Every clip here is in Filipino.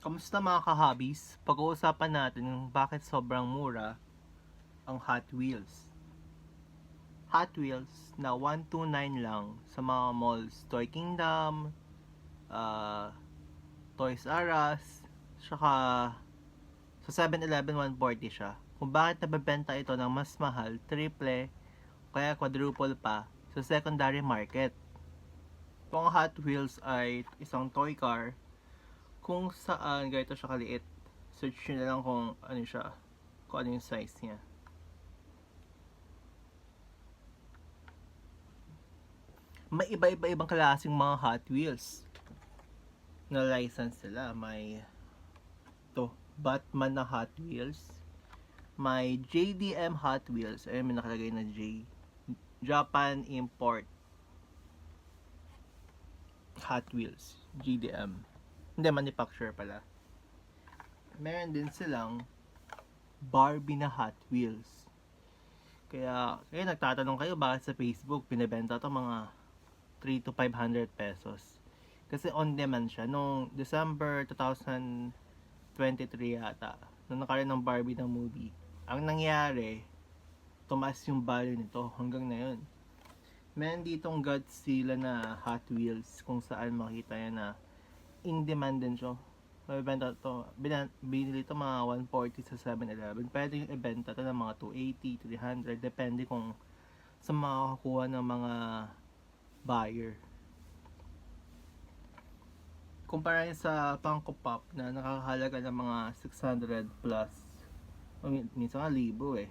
Kamusta mga ka-hobbies? Pag-uusapan natin kung bakit sobrang mura ang Hot Wheels. Hot Wheels na 129 lang sa mga malls Toy Kingdom, uh, Toys R Us, saka sa 7-Eleven 140 siya. Kung bakit nabebenta ito ng mas mahal, triple, kaya quadruple pa sa secondary market. Itong Hot Wheels ay isang toy car kung saan ganito siya kaliit. Search nyo na lang kung ano siya, kung ano yung size niya. May iba-iba-ibang klaseng mga Hot Wheels na license sila. May to Batman na Hot Wheels. May JDM Hot Wheels. Ayun, may nakalagay na J. Japan Import Hot Wheels. JDM. Hindi, manufacturer pala. Meron din silang Barbie na Hot Wheels. Kaya, kaya nagtatanong kayo bakit sa Facebook pinibenta to mga 3 to 500 pesos. Kasi on demand siya. Noong December 2023 yata, nung nakaroon ng Barbie na movie, ang nangyari, tumaas yung value nito hanggang na yun. Meron ditong Godzilla na Hot Wheels kung saan makita yan na in demand din siya. Mabibenta to, binan, binili to mga 140 sa 7-Eleven. Pwede yung ibenta to ng mga 280, 300, depende kung sa makakakuha ng mga buyer. Kumpara sa Funko Pop na nakakahalaga ng mga 600 plus. Minsan nga libo eh.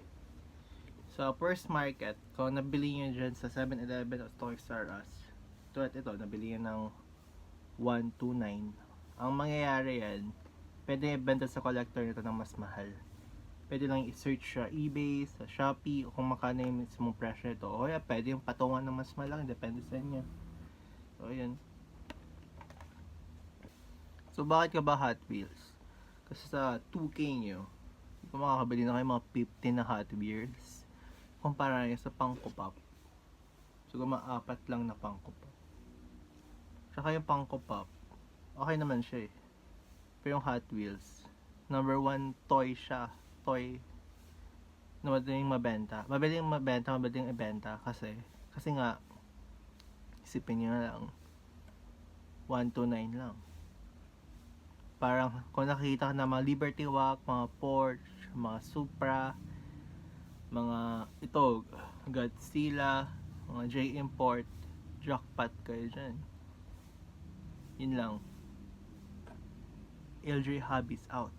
Sa first market, kung nabili nyo dyan sa 7-Eleven o Toys R Us, tulad ito, nabili nyo ng 129. Ang mangyayari yan, pwede ibenta sa collector nito ng mas mahal. Pwede lang i-search sa eBay, sa Shopee, kung makano yung mismong presyo nito. O kaya pwede yung patungan ng mas malaki, depende sa inyo. So, yun. So, bakit ka ba Hot Wheels? Kasi sa 2K nyo, kung makakabili na kayo mga 50 na Hot Wheels, kumpara nyo sa Funko Pop. Siguro mga apat lang na Funko Pop. Tsaka yung Funko Pop, okay naman siya eh. Pero yung Hot Wheels, number one toy siya. Toy na madaling mabenta. Madaling mabenta, madaling ibenta kasi kasi nga isipin nyo na lang 129 lang. Parang kung nakikita ka na mga Liberty Walk, mga Porsche, mga Supra, mga ito, Godzilla, mga J-Import, jackpot kayo dyan. Yun lang. LJ Hobbies out.